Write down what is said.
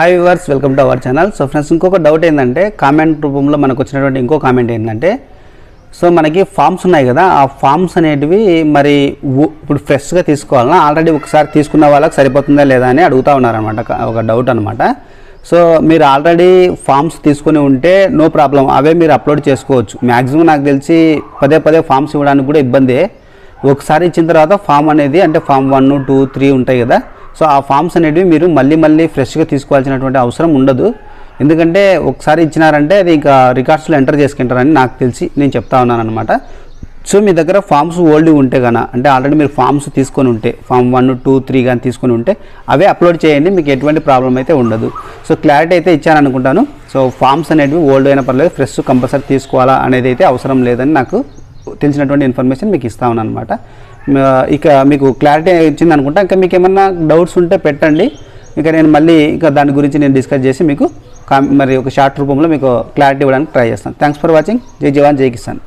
Hi viewers welcome to our channel so friends ఇంకొక doubt ఏంటంటే comment రూపంలో మనకు వచ్చినటువంటి ఇంకో కామెంట్ ఏంటంటే సో మనకి ఫామ్స్ ఉన్నాయి కదా ఆ ఫామ్స్ అనేటివి మరి ఇప్పుడు ఫ్రెష్గా తీసుకోవాలన్నా ఆల్రెడీ ఒకసారి తీసుకున్న వాళ్ళకి సరిపోతుందా లేదా అని అడుగుతా ఉన్నారనమాట ఒక డౌట్ అనమాట సో మీరు ఆల్రెడీ ఫామ్స్ తీసుకొని ఉంటే నో ప్రాబ్లం అవే మీరు అప్లోడ్ చేసుకోవచ్చు. మ్యాక్సిమం నాకు తెలిసి పదే పదే ఫామ్స్ ఇవ్వడానికి కూడా ఇబ్బందే. ఒకసారి ఇచ్చిన తర్వాత ఫామ్ అనేది అంటే ఫామ్ వన్ టూ త్రీ ఉంటాయి కదా సో ఆ ఫామ్స్ అనేటివి మీరు మళ్ళీ మళ్ళీ ఫ్రెష్గా తీసుకోవాల్సినటువంటి అవసరం ఉండదు. ఎందుకంటే ఒకసారి ఇచ్చినారంటే అది ఇంకా రికార్డ్స్లో ఎంటర్ చేసుకుంటారని నాకు తెలిసి నేను చెప్తా ఉన్నాను అనమాట సో మీ దగ్గర ఫామ్స్ ఓల్డ్ ఉంటే కన అంటే ఆల్రెడీ మీరు ఫామ్స్ తీసుకొని ఉంటే ఫామ్ వన్ టూ త్రీ కానీ తీసుకొని ఉంటే అవే అప్లోడ్ చేయండి మీకు ఎటువంటి ప్రాబ్లం అయితే ఉండదు. సో క్లారిటీ అయితే ఇచ్చాను అనుకుంటాను సో ఫామ్స్ అనేటివి ఓల్డ్ అయినా పర్లేదు ఫ్రెష్ కంపల్సరీ తీసుకోవాలా అనేది అయితే అవసరం లేదని నాకు తెలిసినటువంటి ఇన్ఫర్మేషన్ మీకు ఇస్తా ఉన్నాను అనమాట ఇక మీకు క్లారిటీ ఇచ్చింది అనుకుంటా. ఇంకా మీకు ఏమన్నా డౌట్స్ ఉంటే పెట్టండి. ఇంకా నేను మళ్ళీ ఇంకా దాని గురించి నేను డిస్కస్ చేసి మీకు కామ్- మరి ఒక షార్ట్ రూపంలో మీకు క్లారిటీ ఇవ్వడానికి ట్రై చేస్తాను. థ్యాంక్స్ ఫర్ వాచింగ్ జై జవాన్ జై కిసాన్.